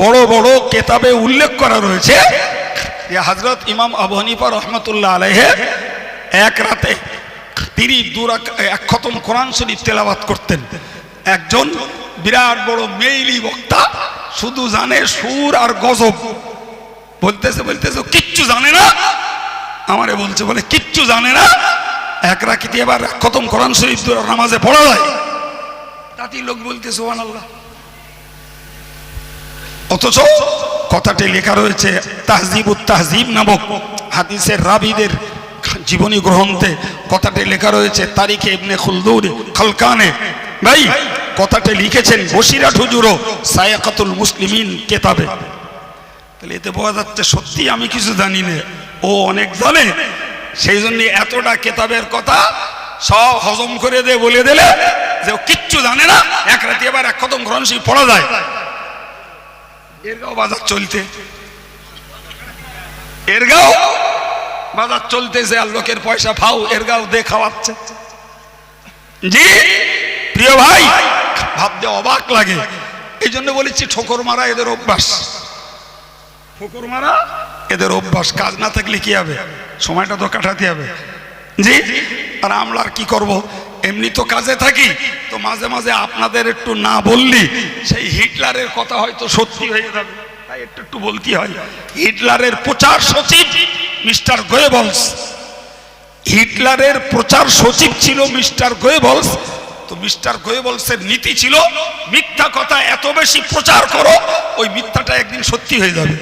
বড় বড় কেতাবে উল্লেখ করা রয়েছে যে হজরত ইমাম আবু হানিফা রহমতুল্লাহ আলহে এক রাতে তিনি দুরাক এক খতম কোরআন শরীফ তেলাবাত করতেন। একজন বিরাট বড় মেইলি বক্তা, শুধু জানে সুর আর গজব। বলতেছে বলতেছে, কিচ্ছু জানে না। আমারে বলছে, বলে, কিচ্ছু জানে না। এক রাখিতে এবার খতম কোরআন শরীফ নামাজে পড়া যায়। তাতেই লোক বলতেছে সোহান আল্লাহ অথচ কথাটি লেখা রয়েছে, তাহজিব তাহজিব নামক হাদিসের রাবিদের জীবনী গ্রন্থে কথাটি লেখা রয়েছে, তারিখে ইবনে খুলদুর খলকানে। ভাই, কথাটি লিখেছেন বসিরাট হুজুরও সায়াকাতুল মুসলিমিন কেতাবে। তাহলে এতে বোঝা যাচ্ছে সত্যি আমি কিছু জানি না। ও অনেক জানে, সেই জন্য এতটা কেতাবের কথা সব হজম করে দে, বলে দিলে যে কিচ্ছু জানে না। এক রাতে এবার এক গ্রহণ সেই পড়া যায়। এরগাঁও বাজার চলতে। এরগাঁও বাজার চলতেছে আর লোকের পয়সা ফাও এরগাঁও দে খাওয়াচ্ছে। জি, প্রিয় ভাই, ভাবতে অবাক লাগে। এই জন্য বলেছি ঠোকর মারা এদের অভ্যাস। ঠোকর মারা এদের অভ্যাস, কাজ না থাকলে কি হবে? সময়টা তো কাটাতে হবে। জি, আর আমরা আর কি করব? এমনি তো কাজে থাকি, তো মাঝে মাঝে আপনাদের একটু না বললি, সেই হিটলারের কথা হয়তো সত্যি হয়ে যাবে। তাই একটু একটু বলতে হয়, হিটলারের প্রচার সচিব মিস্টার গোয়েবলস। হিটলারের প্রচার সচিব ছিল মিস্টার গোয়েবলস, তো মিস্টার গোয়েবলসের নীতি ছিল, মিথ্যা কথা এত বেশি প্রচার করো, ওই মিথ্যাটা একদিন সত্যি হয়ে যাবে।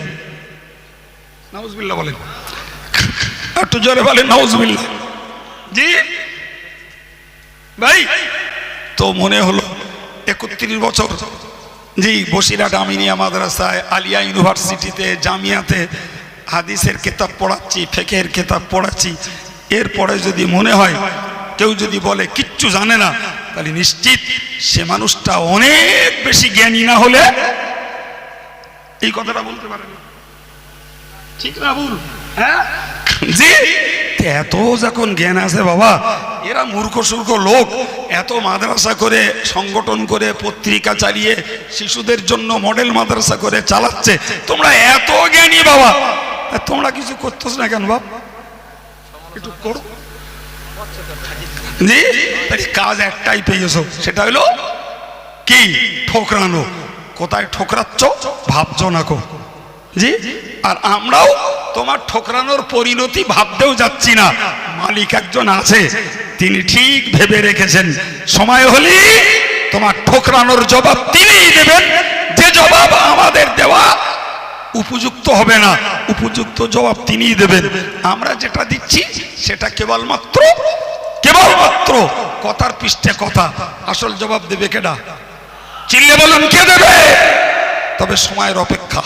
নাউজবিল্লাহ বলেন। একটু জোরে বলেন, নাউজবিল্লাহ। জি? ভাই, তো মনে হলো একত্রিশ বছর জি বসিরহাট আমিনিয়া মাদ্রাসায় আলিয়া ইউনিভার্সিটিতে জামিয়াতে হাদিসের কেতাব পড়াচ্ছি ফেকের কেতাব পড়াচ্ছি, এরপরে যদি মনে হয়, কেউ যদি বলে, কিচ্ছু জানে না, তাহলে নিশ্চিত সে মানুষটা অনেক বেশি জ্ঞানী না হলে এই কথাটা বলতে পারে ঠিক না ভুল? হ্যাঁ? জি। এত যখন জ্ঞান আছে বাবা, এরা মূর্খ সূর্খ লোক, এত মাদ্রাসা করে সংগঠন করে, পত্রিকা চালিয়ে শিশুদের জন্য মডেল মাদ্রাসা করে চালাচ্ছে, তোমরা এত জ্ঞানী বাবা। তোমরা কিছু করতেছ না কেন বাপ? একটু করো। জি? কাজ একটাই পেয়েছ, সেটা হলো কি? ঠোকরানো। কোথায় ঠোকরাচ্ছ? ভাবছ না কো। জি? আর আমরাও তোমার ঠোকরানোর পরিণতি ভাবতেও যাচ্ছি না। মালিক একজন আছে, তিনি ঠিক ভেবে রেখেছেন। সময় হলে তোমার ঠোকরানোর জবাব তিনিই দেবেন। যে জবাব আমাদের দেওয়া উপযুক্ত হবে না, উপযুক্ত জবাব তিনিই দেবেন। আমরা যেটা দিচ্ছি, সেটা কেবলমাত্র কেবলমাত্র কথার পৃষ্ঠে কথা। আসল জবাব দেবে কেডা? চিল্লে বলুন, কে দেবে? তবে সময়ের অপেক্ষা।